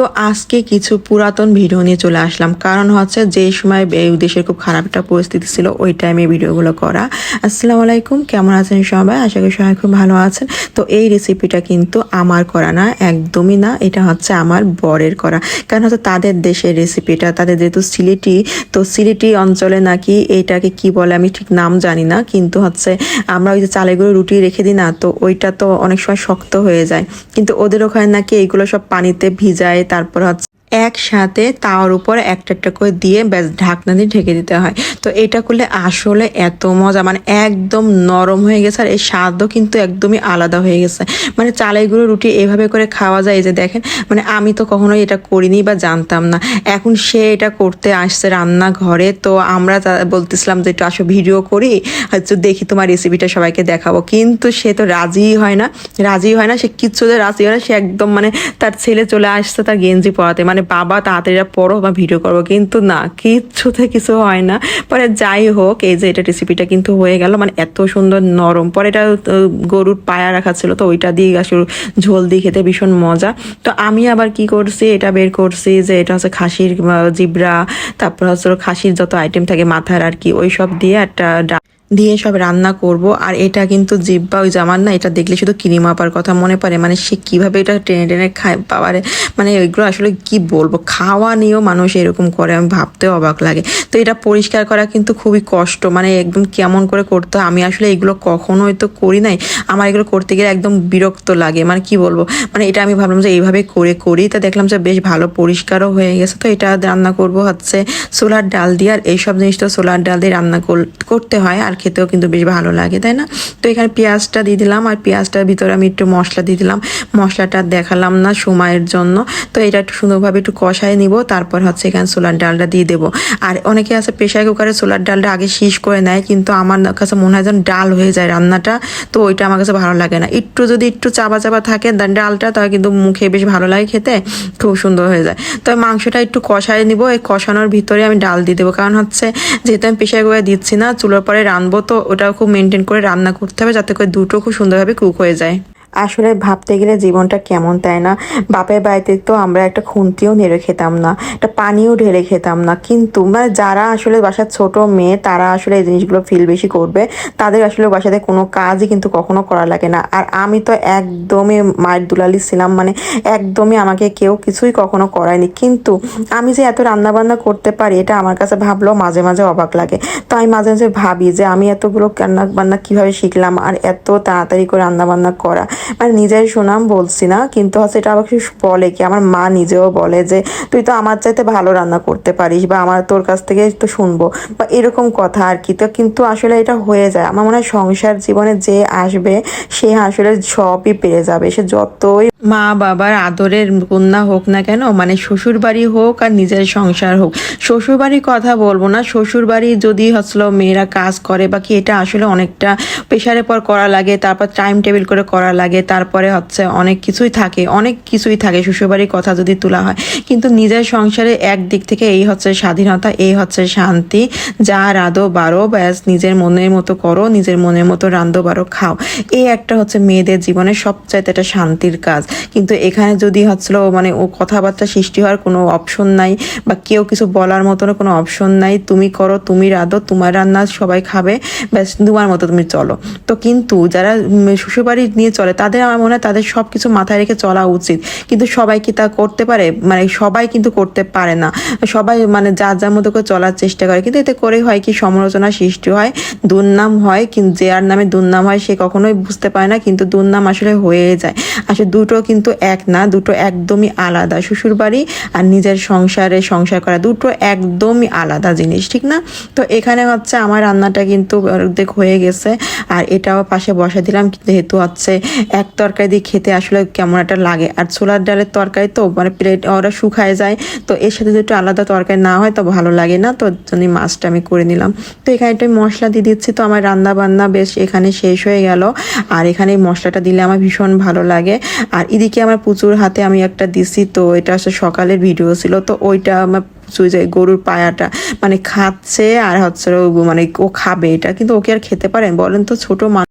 তো আজকে কিছু পুরাতন ভিডিও নিয়ে চলে আসলাম। কারণ হচ্ছে যে সময় এই দেশের খুব খারাপ একটা পরিস্থিতি ছিল, ওই টাইমে ভিডিওগুলো করা। আসসালামু আলাইকুম, কেমন আছেন সবাই? আশা করি সবাই খুব ভালো আছেন। তো এই রেসিপিটা কিন্তু আমার করা না, একদমই না, এটা হচ্ছে আমার বরের করা। কারণ হচ্ছে তাদের দেশের রেসিপিটা তাদের যেহেতু সিলেটি, তো সিলেটি অঞ্চলে নাকি এইটাকে কি বলে আমি ঠিক নাম জানি না, কিন্তু হচ্ছে আমরা ওই যে চালেগুলো রুটি রেখে দিই না, তো ওইটা তো অনেক সময় শক্ত হয়ে যায়। কিন্তু ওদের ওখানে নাকি এইগুলো সব পানিতে ভিজায় তারপর হচ্ছে একসাথে তাওয়ার উপর একটা একটা করে দিয়ে ব্যাস ঢাকনা দিয়ে ঢেকে দিতে হয়। তো এটা করলে আসলে এত মজা মানে একদম নরম হয়ে গেছে আর এই স্বাদও কিন্তু একদমই আলাদা হয়ে গেছে। মানে চালের গুঁড়ো রুটি এভাবে করে খাওয়া যায় যে দেখেন মানে আমি তো কখনোই এটা করিনি বা জানতাম না। এখন সে এটা করতে আসছে রান্নাঘরে, তো আমরা বলতেছিলাম যে একটু আসো ভিডিও করি হয়তো দেখি তোমার রেসিপিটা সবাইকে দেখাবো। কিন্তু সে তো রাজিই হয় না রাজি হয় না, সে কিচ্ছুতে রাজি হয় না, সে একদম মানে তার ছেলে চলে আসছে তার গেঞ্জি পরাতে মানে বাবা তাড়াতাড়ি পড়ো বা ভিডিও করব। কিন্তু না কিচ্ছুতে কিছু হয় না। পরে যাই হোক, এই যে এটা রেসিপিটা কিন্তু হয়ে গেল। মানে এত সুন্দর নরম। পরে এটা গরুর পায়া রাখা ছিল, তো ওইটা দিয়ে আসলে ঝোল দিয়ে খেতে ভীষণ মজা। তো আমি আবার কি করছি, এটা বের করছি যে এটা হচ্ছে খাসির জিবরা, তারপর হচ্ছে খাসির যত আইটেম থাকে, মাথার আর কি ওই সব দিয়ে একটা দিয়ে সব রান্না করব। আর এটা কিন্তু জিব্বা, ওই জামার না, এটা দেখলে শুধু ক্রিম আপার কথা মনে পড়ে। মানে সে কীভাবে এটা টেনে টেনে খায় পাওয়ারে মানে ওইগুলো আসলে কি বলব? খাওয়া নিয়েও মানুষ এরকম করে, আমি ভাবতেও অবাক লাগে। তো এটা পরিষ্কার করা কিন্তু খুবই কষ্ট। মানে একদম কেমন করে করতে আমি আসলে এগুলো কখনোই তো করি নাই। আমার এগুলো করতে গেলে একদম বিরক্ত লাগে। মানে কি বলব? মানে এটা আমি ভাবলাম যে এইভাবে করে করি। তা দেখলাম যে বেশ ভালো পরিষ্কারও হয়ে গেছে। তো এটা রান্না করব হচ্ছে সোলার ডাল দিয়ে। আর এইসব জিনিস তো সোলার ডাল দিয়ে রান্না কর- করতে হয়। আর খেতেও কিন্তু বেশ ভালো লাগে, তাই না? তো এখানে পেঁয়াজটা দিয়ে দিলাম আর পেঁয়াজটার ভিতরে আমি একটু মশলা দিয়ে দিলাম। মশলাটা দেখালাম না সময়ের জন্য। তো এটা একটু সুন্দরভাবে একটু কষায় নিব, তারপর হচ্ছে এখানে সোলার ডালটা দিয়ে দেবো। আর অনেকে আছে প্রেশার কুকারে সোলার ডালটা আগে শীষ করে নেয়, কিন্তু আমার কাছে মনে হয় যেন ডাল হয়ে যায় রান্নাটা। তো ওইটা আমার কাছে ভালো লাগে না। একটু যদি একটু চাবা চাবা থাকে ডালটা, তাহলে কিন্তু মুখে বেশ ভালো লাগে খেতে। খুব সুন্দর হয়ে যায়। তো মাংসটা একটু কষায় নিব। এই কষানোর ভিতরে আমি ডাল দিয়ে দেবো। কারণ হচ্ছে যেহেতু আমি প্রেশার কুকারে দিচ্ছি না, চুলোর পরে রানবো তো ওটাও খুব মেনটেন করে রান্না করতে হবে যাতে করে দুটো খুব সুন্দরভাবে কুক হয়ে যায়। আসলে ভাবতে গেলে জীবনটা কেমন তাই না? বাপের বাড়িতে তো আমরা একটা খুন্তিও নেড়ে খেতাম না, একটা পানিও ঢেলে খেতাম না। কিন্তু মানে যারা আসলে বাসার ছোট মেয়ে, তারা আসলে এই জিনিসগুলো ফিল বেশি করবে। তাদের আসলে বাসাতে কোনো কাজই কিন্তু কখনো করা লাগে না। আর আমি তো একদমই মায়ের দুলালি ছিলাম মানে একদমই আমাকে কেউ কিছুই কখনো করায়নি। কিন্তু আমি যে এত রান্নাবান্না করতে পারি, এটা আমার কাছে ভাবলেও মাঝে মাঝে অবাক লাগে। তো আমি মাঝে মাঝে ভাবি যে আমি এতগুলো রান্না বান্না কীভাবে শিখলাম, আর এত তাড়াতাড়ি করে রান্না বান্না করা। মানে নিজের সুনাম বলছি না, কিন্তু হচ্ছে এটা আমাকে বলে কি, আমার মা নিজেও বলে যে, তুই তো আমার চাইতে ভালো রান্না করতে পারিস বা আমার তোর কাছ থেকে তো শুনব। বা এরকম কথা আর কি। তো কিন্তু আসলে এটা হয়ে যায়। আমার মনে হয় সংসার জীবনে যে আসবে, সে আসলে সবই পেরে যাবে। সে যতই মা বাবার আদরের কন্যা হোক না কেন মানে শ্বশুর বাড়ি হোক আর নিজের সংসার হোক। শ্বশুর বাড়ির কথা বলব না শ্বশুর বাড়ি যদি হচ্ছিল মেয়েরা কাজ করে বা কি, এটা আসলে অনেকটা প্রেশারের পর করা লাগে, তারপর টাইম টেবিল করে করা লাগে, তারপরে হচ্ছে অনেক কিছুই থাকে, অনেক কিছুই থাকে শ্বশুরবাড়ির কথা যদি তোলা হয়। কিন্তু নিজের সংসারে এক দিক থেকে এই হচ্ছে স্বাধীনতা, এই হচ্ছে শান্তি যা রাধো বারো, ব্যাস নিজের মনের মতো করো, নিজের মনের মতো রাঁধো বারো, খাও। এই একটা হচ্ছে মেয়েদের জীবনের সবচাইতে একটা শান্তির কাজ। কিন্তু এখানে যদি হচ্ছিল মানে ও কথাবার্তা সৃষ্টি হওয়ার কোনো অপশন নাই বা কেউ কিছু বলার মতন কোনো অপশন নাই, তুমি করো, তুমি রাধো, তোমার রান্না সবাই খাবে, ব্যাস তোমার মতো তুমি চলো। তো কিন্তু যারা শ্বশুরবাড়ি নিয়ে চলে, তাদের আমার মনে হয় তাদের সব কিছু মাথায় রেখে চলা উচিত। কিন্তু সবাই কি তা করতে পারে? মানে সবাই কিন্তু করতে পারে না। সবাই মানে যার যার মতো করে চলার চেষ্টা করে। কিন্তু এতে করে হয় কি সমালোচনা সৃষ্টি হয়, দুর্নাম হয়, কিন্তু যে আর নামে দুর্নাম হয় সে কখনোই বুঝতে পারে না, কিন্তু দুর্নাম আসলে হয়ে যায়। আসলে দুটো কিন্তু এক না, দুটো একদমই আলাদা। শ্বশুর বাড়ি আর নিজের সংসারে সংসার করা দুটো একদমই আলাদা জিনিস, ঠিক না? তো এখানে হচ্ছে আমার রান্নাটা কিন্তু অর্ধেক হয়ে গেছে আর এটাও পাশে বসা দিলাম। যেহেতু হচ্ছে এক তরকারি দিয়ে খেতে আসলে কেমন একটা লাগে। আর ছোলার ডালের তরকারি তো মানে প্লেট ওরা শুকায় যায়, তো এর সাথে একটু আলাদা তরকারি না হয় তো ভালো লাগে না, তো জন্য মাছটা আমি করে নিলাম। তো এখানে একটু মশলা দিয়ে দিচ্ছি, তো আমার রান্না বান্না বেশ এখানে শেষ হয়ে গেল। আর এখানে মশলাটা দিলে আমার ভীষণ ভালো লাগে। আর এদিকে আমার পুচুর হাতে আমি একটা দিছি, তো এটা আসলে সকালের ভিডিও ছিল, তো ওইটা আমার প্রচুর যে গরুর পায়াটা মানে খাচ্ছে আর হচ্ছে মানে ও খাবে এটা, কিন্তু ওকে আর খেতে পারেন? বলেন তো ছোট